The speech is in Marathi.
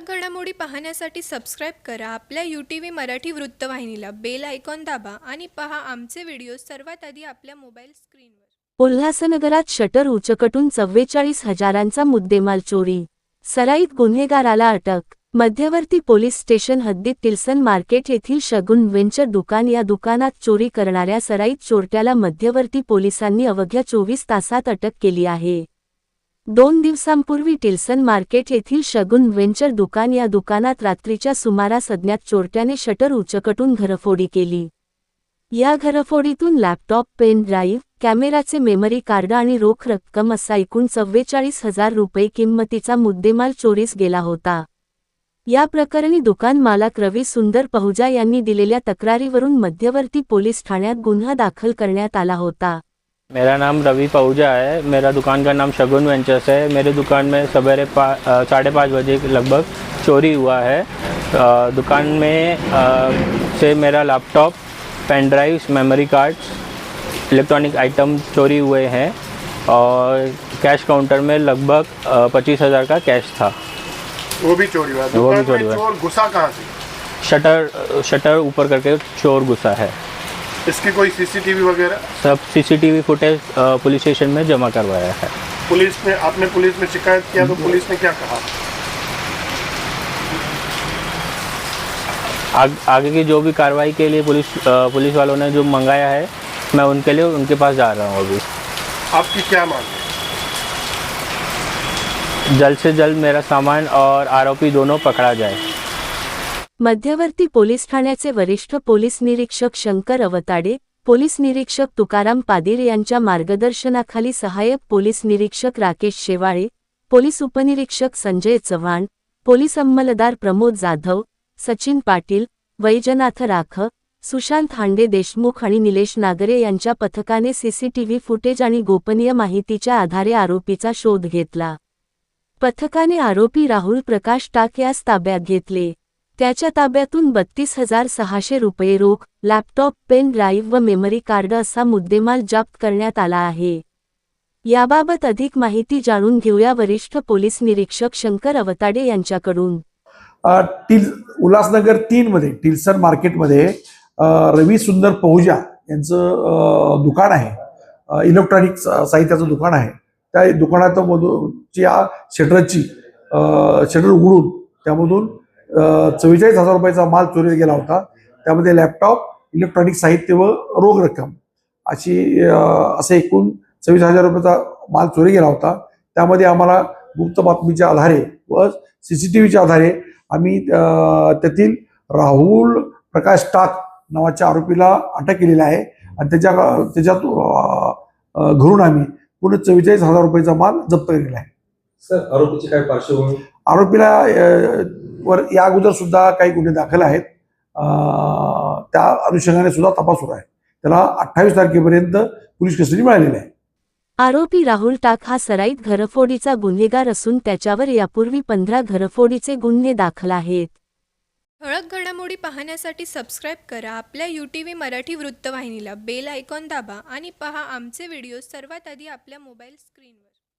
ठळक घडामोडी पाहण्यासाठी सबस्क्राईब करा. आपल्या यू टी व्ही मराठी वृत्तवाहिनीला बेल आयकॉन दाबा आणि पहा आमचे व्हिडिओ सर्वात आधी आपल्या मोबाईल स्क्रीनवर उल्हासनगरात शटर उचकटून चव्वेचाळीस हजारांचा मुद्देमाल चोरी. सराईत गुन्हेगाराला अटक. मध्यवर्ती पोलीस स्टेशन हद्दीत टिल्सन मार्केट येथील शगुन वेंचर दुकान या दुकानात चोरी करणाऱ्या सराईत चोरट्याला मध्यवर्ती पोलिसांनी अवघ्या चोवीस तासात अटक केली आहे. दोन दिवसांपूर्वी टिल्सन मार्केट येथील शगुन व्हेंचर दुकान या दुकानात रात्रीच्या सुमारास अज्ञात चोरट्याने शटर उचकटून घरफोडी केली. या घरफोडीतून लॅपटॉप पेन ड्राईव्ह कॅमेराचे मेमरी कार्ड आणि रोख रक्कम असा एकूण चव्वेचाळीस हजार रुपये किंमतीचा मुद्देमाल चोरीस गेला होता. या प्रकरणी दुकान मालक रवी सुंदर पहुजा यांनी दिलेल्या तक्रारीवरून मध्यवर्ती पोलीस ठाण्यात गुन्हा दाखल करण्यात आला होता. मेरा नाम रवि पहुजा है। मेरा दुकान का नाम शगुन वेंचर्स है। मेरे दुकान में सवेरे पा साढ़े पाँच बजे लगभग चोरी हुआ है। अ, दुकान में अ, से मेरा laptop pen drives memory cards electronic item चोरी हुए हैं और कैश काउंटर में लगभग पच्चीस हज़ार का कैश था। वो भी चोरी हुआ वो भी चोरी हुआ। घुसा कहाँ से? शटर शटर ऊपर करके चोर घुसा है। इसकी कोई सीसीटीवी वगैरह? सब सीसीटीवी फुटेज पुलिस स्टेशन में जमा करवाया है। पुलिस ने आपने पुलिस में शिकायत किया तो पुलिस ने क्या कहा? आग, आगे की जो भी कार्रवाई के लिए पुलिस पुलिस वालों ने जो मंगाया है मैं उनके लिए उनके पास जा रहा हूँ अभी। आपकी क्या मांग है? जल्द से जल्द मेरा सामान और आरोपी दोनों पकड़ा जाए। मध्यवर्ती पोलीस ठाण्याचे वरिष्ठ पोलीस निरीक्षक शंकर अवताडे पोलीस निरीक्षक तुकाराम पादीर यांच्या मार्गदर्शनाखाली सहाय्यक पोलीस निरीक्षक राकेश शेवाळे पोलीस उपनिरीक्षक संजय चव्हाण पोलीस अंमलदार प्रमोद जाधव सचिन पाटील वैजनाथ राख सुशांत हांडे देशमुख आणि निलेश नागरे यांच्या पथकाने सीसीटीव्ही फुटेज आणि गोपनीय माहितीच्या आधारे आरोपीचा शोध घेतला. पथकाने आरोपी राहुल प्रकाश टाक यास ताब्यात घेतले. त्याच्या ताब्यातून बत्तीस हजार सहाशे रुपये रोख लॅपटॉप पेन ड्राईव्ह व मेमरी कार्ड असा मुद्देमाल जप्त करण्यात आला आहे. याबाबत अधिक माहिती जाणून घेऊया वरिष्ठ पोलीस निरीक्षक शंकर अवताडे यांच्याकडून. टिल उल्हासनगर तीनमध्ये टिल्सन मार्केटमध्ये रवी सुंदर पहुजा यांचं दुकान आहे. इलेक्ट्रॉनिक साहित्याचं दुकान आहे. त्या दुकानात मधूनच्या शटरची शटर उघडून त्यामधून चव्वेचाळीस हजार रुपयाचा माल चोरीला गेला होता. त्यामध्ये लॅपटॉप इलेक्ट्रॉनिक साहित्य व रोख रक्कम अशी असे एकूण चव्वीस हजार रुपयाचा माल चोरी गेला होता. त्यामध्ये आम्हाला गुप्त बातमीच्या आधारे व सीसीटीव्हीच्या आधारे आम्ही त्यातील राहुल प्रकाश टाक नावाच्या आरोपीला अटक केलेली आहे. आणि त्याच्या त्याच्यात घरून आम्ही पूर्ण चव्वेचाळीस हजार रुपयाचा माल जप्त केलेला आहे. सर आरोपीची काय पार्श्वभूमी? आरोपीला वर या अगोदर सुद्धा काही गुन्हे दाखल आहेत. अ, त्या अनुषंगाने सुद्धा तपास सुरू आहे. त्याला अठ्ठावीस तारखेपर्यंत पोलीस कस्टडी मिळालेली आहे. आरोपी राहुल टाक हा सराईत घरफोडीचा गुन्हेगार असून त्याच्यावर यापूर्वी पंधरा घरफोडीचे गुन्हे दाखल आहेत. ठळक घडामोडी पाहण्यासाठी सबस्क्राईब करा. आपल्या यू टी व्ही मराठी वृत्तवाहिनीला बेल आयकॉन दाबा आणि पहा आमचे व्हिडिओ सर्वात आधी आपल्या मोबाईल स्क्रीनवर.